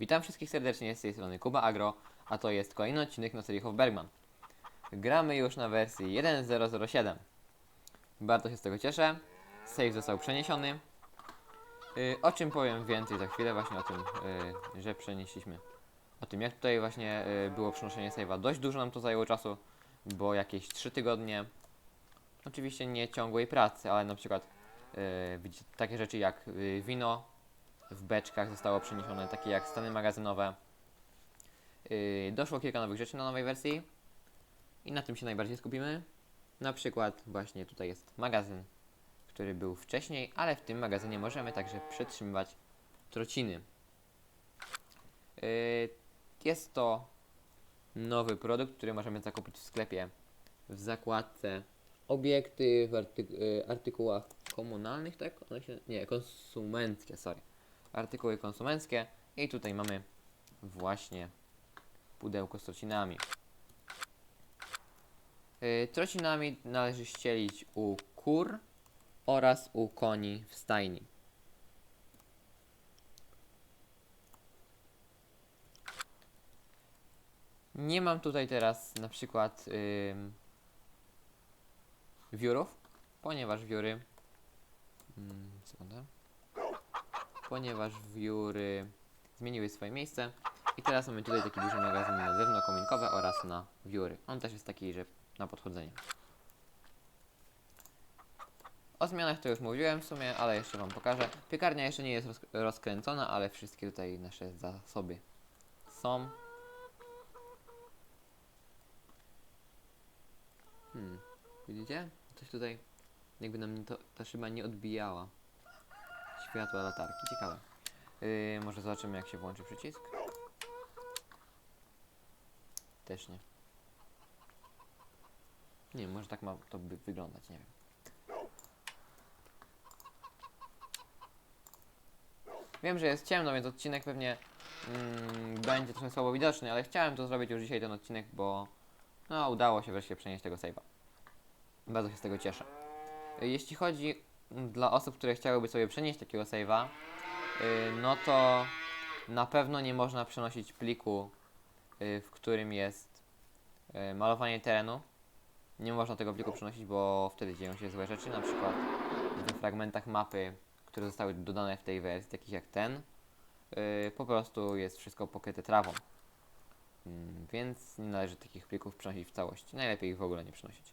Witam wszystkich serdecznie z tej strony Kuba Agro, a to jest kolejny odcinek serii Bergman. Gramy już na wersji 1.007. Bardzo się z tego cieszę. Save został przeniesiony. Yy, o czym powiem więcej za chwilę, właśnie o tym, yy, że przenieśliśmy. O tym, jak tutaj właśnie yy, było przenoszenie save'a. Dość dużo nam to zajęło czasu, bo jakieś 3 tygodnie. Oczywiście nie ciągłej pracy, ale na przykład yy, takie rzeczy jak yy, wino w beczkach zostało przeniesione, takie jak stany magazynowe. Yy, doszło kilka nowych rzeczy na nowej wersji i na tym się najbardziej skupimy. Na przykład właśnie tutaj jest magazyn, który był wcześniej, ale w tym magazynie możemy także przetrzymywać trociny. Yy, jest to nowy produkt, który możemy zakupić w sklepie w zakładce obiekty w artyku- yy, artykułach komunalnych, tak? One się, nie, konsumenckie, sorry. Artykuły konsumenckie i tutaj mamy właśnie pudełko z trocinami. Yy, trocinami należy ścielić u kur oraz u koni w stajni. Nie mam tutaj teraz na przykład ym, wiórów, ponieważ wióry. Mm, sekundę. Ponieważ wióry zmieniły swoje miejsce. I teraz mamy tutaj taki duży magazyn na drewno kominkowe oraz na wióry. On też jest taki, że na podchodzenie. O zmianach to już mówiłem w sumie, ale jeszcze Wam pokażę. Piekarnia jeszcze nie jest roz rozkręcona, ale wszystkie tutaj nasze zasoby są. Hmm, widzicie? Coś tutaj jakby nam to, ta szyba nie odbijała światła latarki. Ciekawe. Yy, może zobaczymy jak się włączy przycisk. Też nie. Nie, może tak ma to by wyglądać, nie wiem. Wiem, że jest ciemno, więc odcinek pewnie mm, będzie trochę słabo widoczny, ale chciałem to zrobić już dzisiaj ten odcinek, bo no, udało się wreszcie przenieść tego save'a. Bardzo się z tego cieszę. Y, Jeśli chodzi dla osób, które chciałyby sobie przenieść takiego save'a, y, no to na pewno nie można przenosić pliku, y, w którym jest y, malowanie terenu. Nie można tego pliku przenosić, bo wtedy dzieją się złe rzeczy, na przykład w fragmentach mapy, które zostały dodane w tej wersji, takich jak ten, po prostu jest wszystko pokryte trawą. Mm, Więc nie należy takich plików przenosić w całości. Najlepiej ich w ogóle nie przenosić.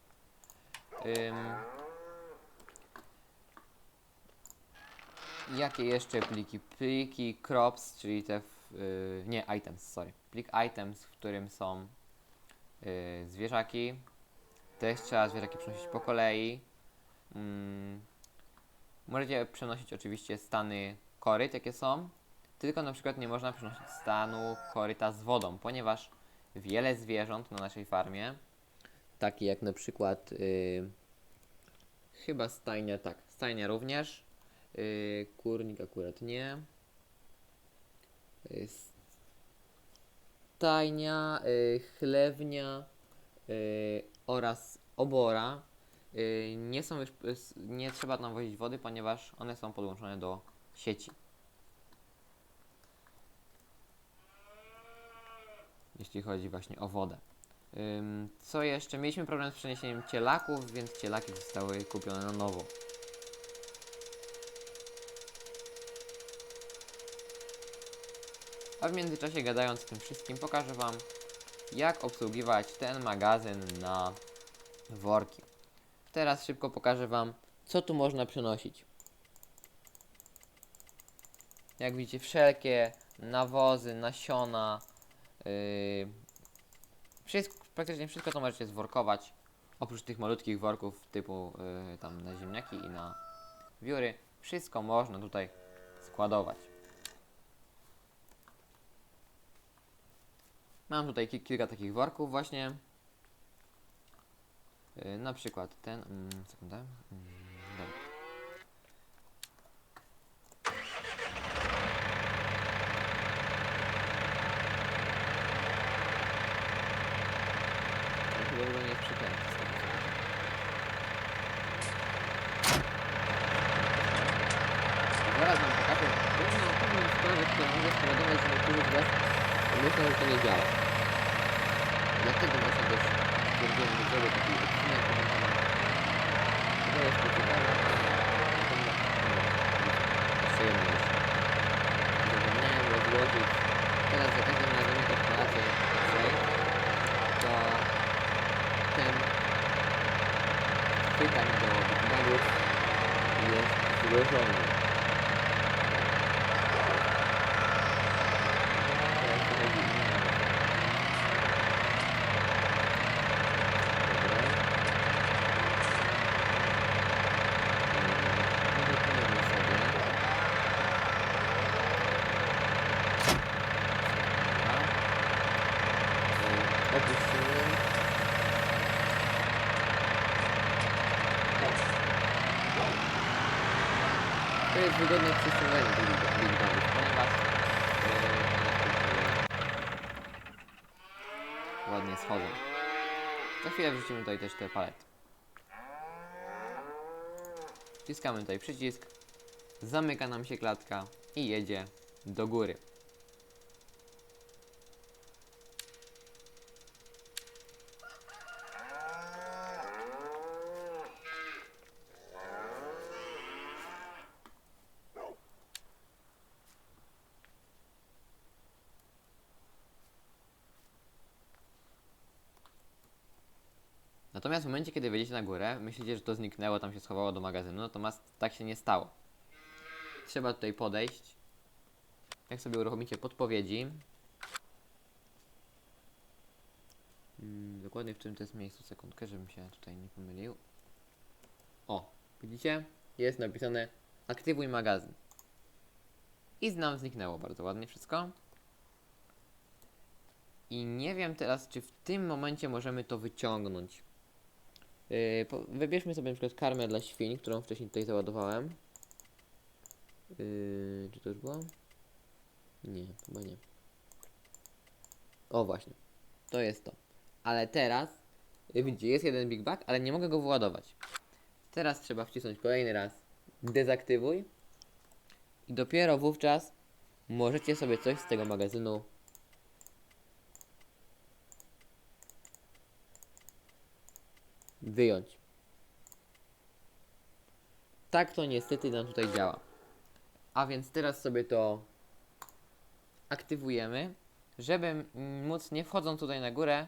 Jakie jeszcze pliki? Pliki crops, czyli te. W, y, nie, items, sorry. Plik items, w którym są y, zwierzaki. Też trzeba zwierzaki przenosić po kolei. Mm, możecie przenosić oczywiście stany koryt, jakie są. Tylko na przykład nie można przenosić stanu koryta z wodą, ponieważ wiele zwierząt na naszej farmie, takie jak na przykład y, chyba stajnia, tak, stajnia również, y, kurnik akurat nie, y, stajnia, y, chlewnia oraz obora nie są już, nie trzeba tam wozić wody, ponieważ one są podłączone do sieci. jeśli chodzi właśnie o wodę. Co jeszcze? Mieliśmy problem z przeniesieniem cielaków, więc cielaki zostały kupione na nowo. A w międzyczasie gadając tym wszystkim pokażę Wam jak obsługiwać ten magazyn na worki. Teraz szybko pokażę Wam co tu można przenosić. Jak widzicie wszelkie nawozy, nasiona, Yy, wszystko, praktycznie wszystko to możecie zworkować. Oprócz tych malutkich worków typu yy, tam na ziemniaki i na wióry. Wszystko można tutaj składować. Mam tutaj ki- kilka takich worków właśnie. Yy, na przykład ten. Mm, sekundę. Mm, dobra. To chyba w ogóle nie jest przykręty z tego co widzę. Zaraz wam pokażę pewną, pewną sprawę, która może spowodować, że niektórzy z teraz myślę, że to nie działa. Dlatego właśnie też stwierdziłem, że zrobię taki odcinek temat. To jest jedno jest. Zapomniałem rozłożyć. Teraz za każdym razem jak odpalacie save, to ten chwytak do bugów jest złożony. Teraz to chodzi inna rzecz. Dobra. Yy, uruchomimy sobie. Dobra. Yy, Opuścimy. To jest wygodne przy ściąganiu tych big- bagów, ponieważ yy, ładnie schodzą. Za chwilę wrzucimy tutaj też te palety. Wciskamy tutaj przycisk, zamyka nam się klatka i jedzie do góry. Natomiast w momencie, kiedy wejdziecie na górę, myślicie, że to zniknęło, tam się schowało do magazynu, natomiast tak się nie stało. Trzeba tutaj podejść. Jak sobie uruchomicie podpowiedzi. Mm, dokładnie w czym to jest miejscu, sekundkę, żebym się tutaj nie pomylił. O, widzicie? Jest napisane aktywuj magazyn. I nam zniknęło bardzo ładnie wszystko. I nie wiem teraz, czy w tym momencie możemy to wyciągnąć. Yy, po, wybierzmy sobie na przykład karmę dla świń, którą wcześniej tutaj załadowałem. Yy, czy to już było? Nie, chyba nie. O właśnie. To jest to. Ale teraz, yy, widzicie, jest jeden Big Bag, ale nie mogę go wyładować. Teraz trzeba wcisnąć kolejny raz dezaktywuj i dopiero wówczas możecie sobie coś z tego magazynu wyjąć. Tak to niestety nam tutaj działa. A więc teraz sobie to aktywujemy, żeby móc, nie wchodząc tutaj na górę,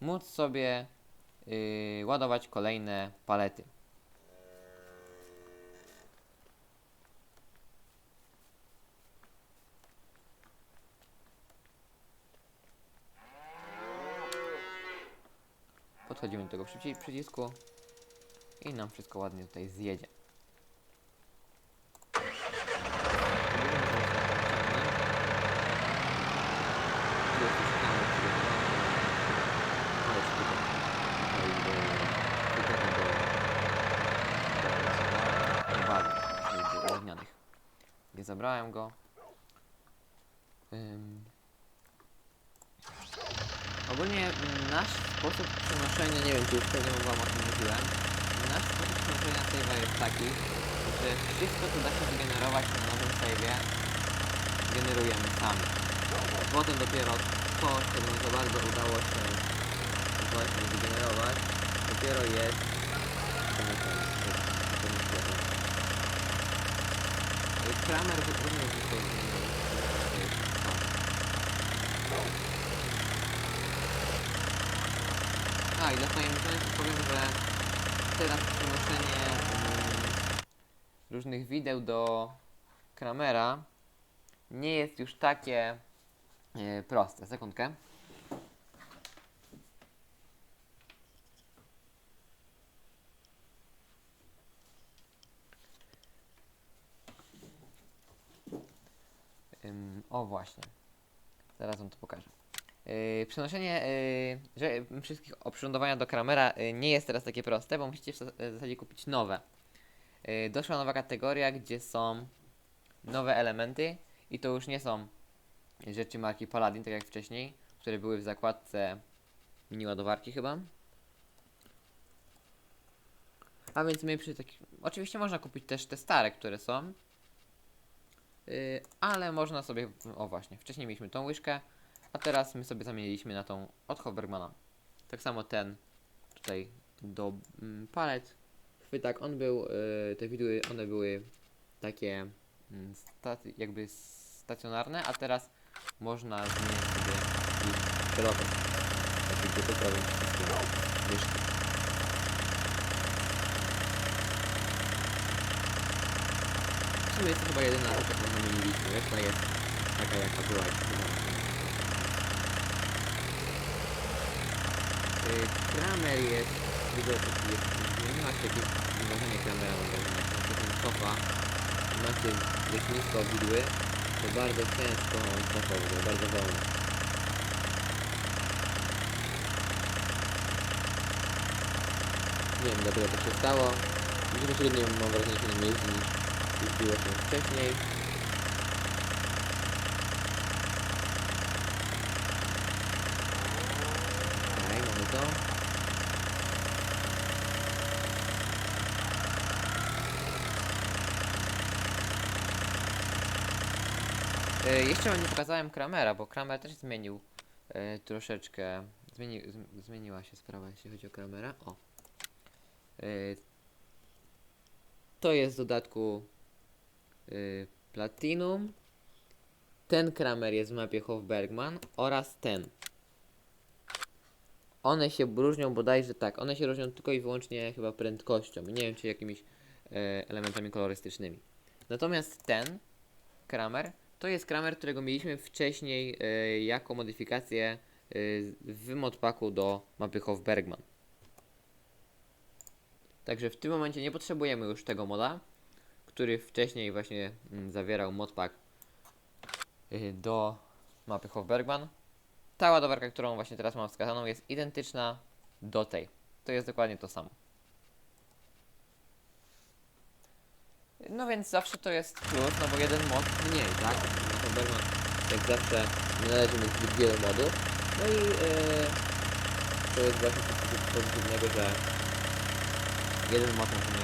móc sobie yy, ładować kolejne palety. Podchodzimy do tego przyci- przycisku i nam wszystko ładnie tutaj zjedzie. Nie zabrałem go. Ym, Ogólnie nasz sposób przenoszenia, nie wiem czy już pewnie wam o tym mówiłem, nasz sposób przenoszenia save'a jest taki, że wszystko co da się wygenerować na nowym save'ie generujemy sami. Potem dopiero to, czego nie za bardzo udało się właśnie wygenerować, dopiero jest. Kramer również to A i dla tajemniczenia powiem, że teraz przenoszenie różnych wideł do Kramera nie jest już takie e, proste. Sekundkę. O właśnie. Zaraz wam to pokażę. Yy, przenoszenie yy, że, wszystkich oprzyrządowania do Kramera yy, nie jest teraz takie proste, bo musicie w zas- w zasadzie kupić nowe. Yy, doszła nowa kategoria, gdzie są nowe elementy i to już nie są rzeczy marki Paladin, tak jak wcześniej, które były w zakładce mini ładowarki chyba. A więc my przy takich... Oczywiście można kupić też te stare, które są. Yy, ale można sobie, o właśnie, wcześniej mieliśmy tą łyżkę, a teraz my sobie zamieniliśmy na tą od Hovermana. Tak samo ten tutaj do mm, palet, chwytak, on był, yy, te widły, one były takie mm, staty, jakby stacjonarne, a teraz można zmienić sobie ich szerokość. Tak jakby poprawić wszystkie myszki. W sumie jest to chyba jedyna rzecz, jaką zamieniliśmy. Reszta jest taka, jaka była. jak chyba na Yy, Kramer jest, widzę, taki jest, zmieniła się jakieś wyważenie Kramera, mam wrażenie. Znaczy ten cofa, macie dość nisko widły, to bardzo ciężko on cofał, bardzo wolno. Nie wiem dlaczego to się stało. Dużo średnio mam wrażenie, że nie jeździ niż jeździło się wcześniej. Okej, mamy to. E, jeszcze wam nie pokazałem Kramera, bo Kramer też zmienił e, troszeczkę. Zmieni, zm- zmieniła się sprawa, jeśli chodzi o Kramera. O. E, to jest w dodatku y, Platinum. Ten Kramer jest w mapie Hofbergman oraz ten. One się różnią bodajże tak, one się różnią tylko i wyłącznie chyba prędkością. Nie wiem czy jakimiś e, elementami kolorystycznymi. Natomiast ten Kramer to jest Kramer, którego mieliśmy wcześniej e, jako modyfikację e, w modpaku do mapy Hofbergman. Także w tym momencie nie potrzebujemy już tego moda, który wcześniej właśnie mm, zawierał modpack y, do mapy Hofbergman. Ta ładowarka, którą właśnie teraz mam wskazaną jest identyczna do tej. To jest dokładnie to samo. No więc zawsze to jest plus, no bo jeden mod mniej, tak? Na Hofbergman jak zawsze nie należy mieć zbyt wielu modów. No i yy, to jest właśnie coś pozytywnego, że jeden mod możemy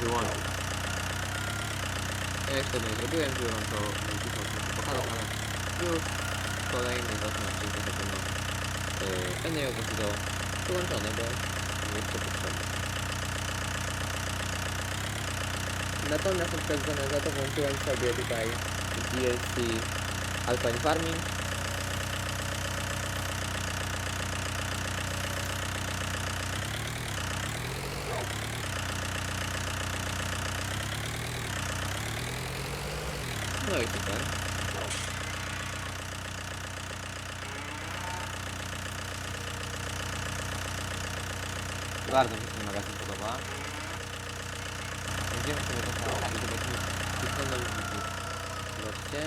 wyłączyć. Ja jeszcze nie zrobiłem, żeby wam to trochę pokazał, ale już kolejny zacznę odcinek na pewno yy, będę miał to wyłączone, bo jest to potrzebne. Natomiast zamiast za to włączyłem sobie tutaj DLC Alpine Farming. No i super. Bardzo mi się ten magazyn podoba. Będziemy sobie do i zobaczymy, czy będą zniknąć. Zobaczcie.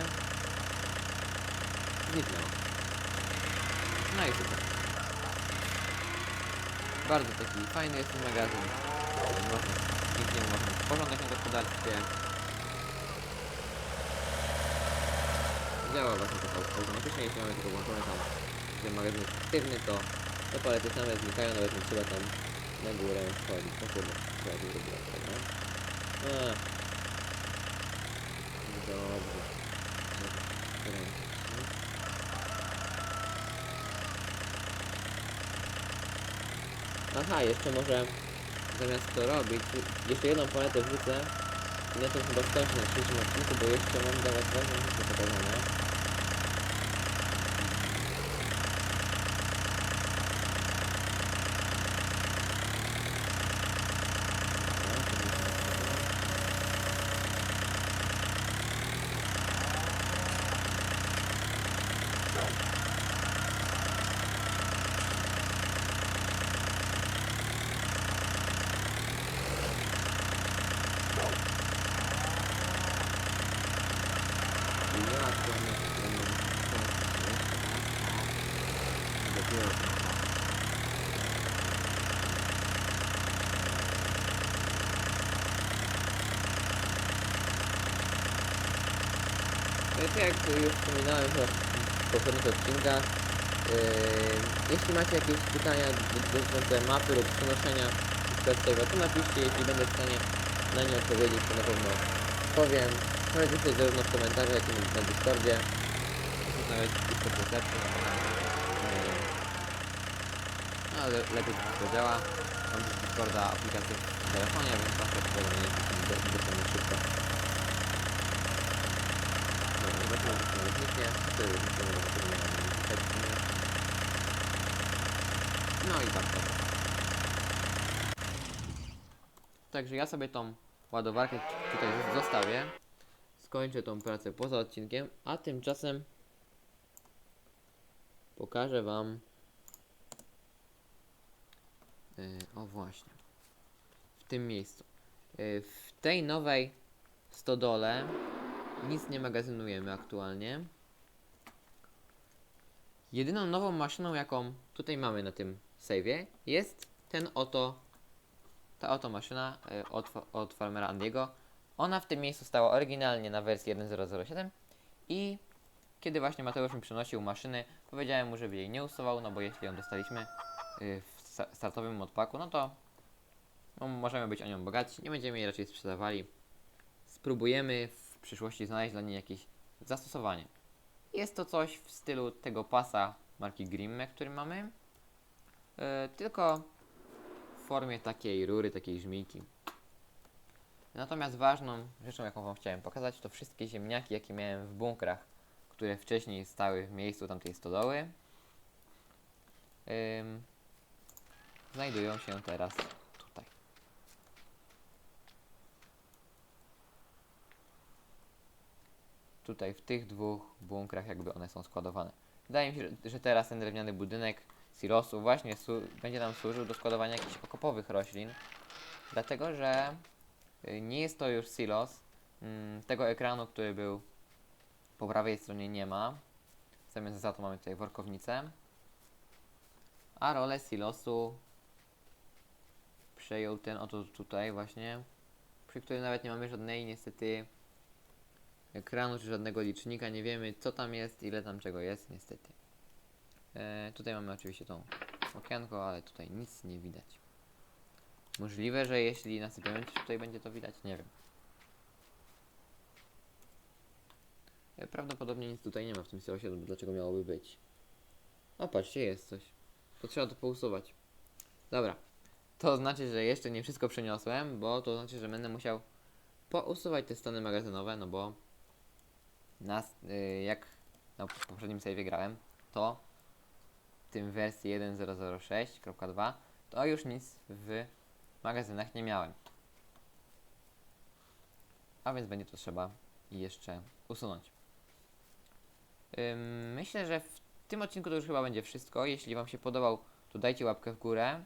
Zniknęło. No i super. Bardzo taki fajny jest ten magazyn. Można, dzięki niemu można porządek na gospodarstwie. działa właśnie au- automatycznie, jeśli mamy tylko włączone tam, że magazyn jest aktywny, to te palety same znikają, nawet nie trzeba tam na górę wchodzić. O kurde, co ja tu zrobiłem tego? A. Dobrze. Kręcić, nie? Aha, jeszcze może zamiast to robić, jeszcze jedną paletę wrzucę i na tym chyba skończę na dzisiejszym odcinku, bo jeszcze mam dla was ważne rzeczy pokazane. Dobra, to jest na przykład. Ja to nie wiem, dopiero No i tak jak już wspominałem w poprzednich odcinkach, yy, jeśli macie jakieś pytania do- dotyczące mapy lub przenoszenia tego, to napiszcie, jeśli będę w stanie na nie odpowiedzieć, to na pewno powiem. Możecie pisać zarówno w komentarzach, jak i na Discordzie. Zostawiać Discord recepty. No ale lepiej to wszystko działa. Mam też Discorda aplikację w telefonie, więc zawsze powiadomienia są dostępne szybko. Dobra, zobaczymy, co tam zniknie. To już nikomu do nie mam pisać w sumie. No i tak to. Także ja sobie tą ładowarkę tutaj zostawię. Skończę tą pracę poza odcinkiem, a tymczasem pokażę Wam. Yy, o właśnie. W tym miejscu. Yy, w tej nowej stodole nic nie magazynujemy aktualnie. Jedyną nową maszyną, jaką tutaj mamy na tym save'ie, jest ten oto ta oto maszyna y, od, od farmera Andiego. Ona w tym miejscu stała oryginalnie na wersji 1.007 i kiedy właśnie Mateusz mi przynosił maszyny, powiedziałem mu, żeby jej nie usuwał, no bo jeśli ją dostaliśmy y, w sta- startowym modpaku, no to no, możemy być o nią bogaci, nie będziemy jej raczej sprzedawali. Spróbujemy w przyszłości znaleźć dla niej jakieś zastosowanie. Jest to coś w stylu tego pasa marki Grimme, który mamy, y, tylko w formie takiej rury, takiej żmijki. Natomiast ważną rzeczą, jaką Wam chciałem pokazać, to wszystkie ziemniaki, jakie miałem w bunkrach, które wcześniej stały w miejscu tamtej stodoły. Ym, znajdują się teraz tutaj. W tych dwóch bunkrach jakby one są składowane. Wydaje mi się, że- teraz ten drewniany budynek silosu właśnie będzie nam służył do składowania jakichś okopowych roślin. Dlatego, że y, nie jest to już silos. Mm, Tego ekranu, który był po prawej stronie nie ma. Zamiast za to mamy tutaj workownicę. A rolę silosu przejął ten oto tutaj właśnie, przy którym nawet nie mamy żadnej niestety ekranu czy żadnego licznika. Nie wiemy co tam jest, ile tam czego jest niestety. E, tutaj mamy oczywiście tą okienko, ale tutaj nic nie widać. Możliwe, że jeśli nasypiemy coś tutaj będzie to widać, nie wiem. E, Prawdopodobnie nic tutaj nie ma w tym no bo dlaczego miałoby być? O, patrzcie, jest coś. To trzeba to pousuwać. Dobra. To znaczy, że jeszcze nie wszystko przeniosłem, bo to znaczy, że będę musiał pousuwać te stany magazynowe, no bo nas, y, jak na poprzednim save'ie grałem, to w tym wersji 1.006.2 to już nic w magazynach nie miałem. A więc będzie to trzeba jeszcze usunąć. Myślę, że w tym odcinku to już chyba będzie wszystko. Jeśli Wam się podobał, to dajcie łapkę w górę.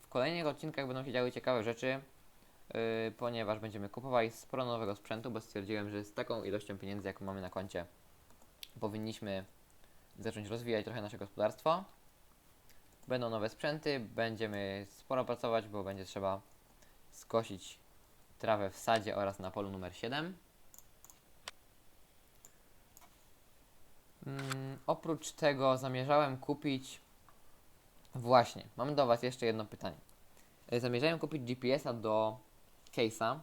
W kolejnych odcinkach będą się działy ciekawe rzeczy, ponieważ będziemy kupowali sporo nowego sprzętu, bo stwierdziłem, że z taką ilością pieniędzy, jaką mamy na koncie, powinniśmy zacząć rozwijać trochę nasze gospodarstwo. Będą nowe sprzęty, będziemy sporo pracować, bo będzie trzeba skosić trawę w sadzie oraz na polu numer 7. Mm, oprócz tego zamierzałem kupić. Właśnie, mam do Was jeszcze jedno pytanie. E, Zamierzałem kupić GPS-a do case'a,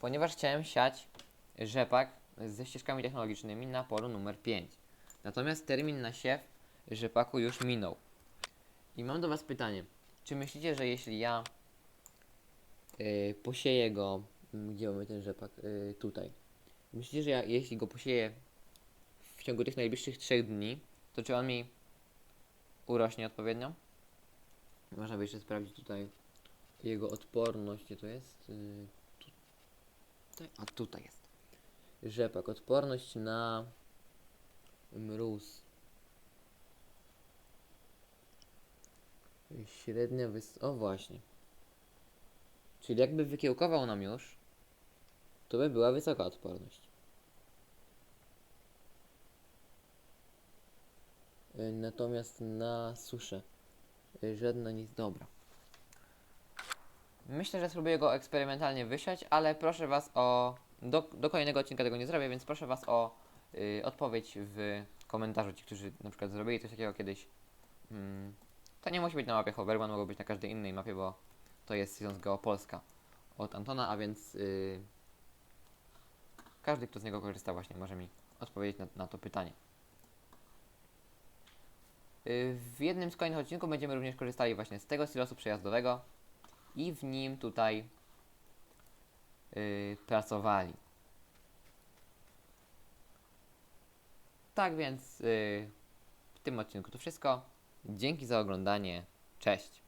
ponieważ chciałem siać rzepak ze ścieżkami technologicznymi na polu numer 5. Natomiast termin na siew rzepaku już minął. I mam do Was pytanie. Czy myślicie, że jeśli ja yy, posieję go, mm, gdzie mamy ten rzepak? Yy, tutaj. Myślicie, że ja, jeśli go posieję w ciągu tych najbliższych trzech dni, to czy on mi urośnie odpowiednio? Można by jeszcze sprawdzić tutaj jego odporność. Gdzie to jest? Yy, tutaj. A tutaj jest. Rzepak. Odporność na mróz. Średnia wys... O właśnie. Czyli jakby wykiełkował nam już, to by była wysoka odporność. Y, Natomiast na suszę y, żadna nic dobra. Myślę, że spróbuję go eksperymentalnie wysiać, ale proszę Was o. Do, do kolejnego odcinka tego nie zrobię, więc proszę Was o y, odpowiedź w komentarzu. Ci, którzy na przykład zrobili coś takiego kiedyś. Mm, to nie musi być na mapie Hoverman, mogło być na każdej innej mapie, bo to jest Silence Geopolska od Antona, a więc yy, każdy, kto z niego korzysta, właśnie może mi odpowiedzieć na, na to pytanie. Y, W jednym z kolejnych odcinków będziemy również korzystali właśnie z tego silosu przejazdowego i w nim tutaj y, pracowali. Tak więc y, w tym odcinku to wszystko. Dzięki za oglądanie. Cześć.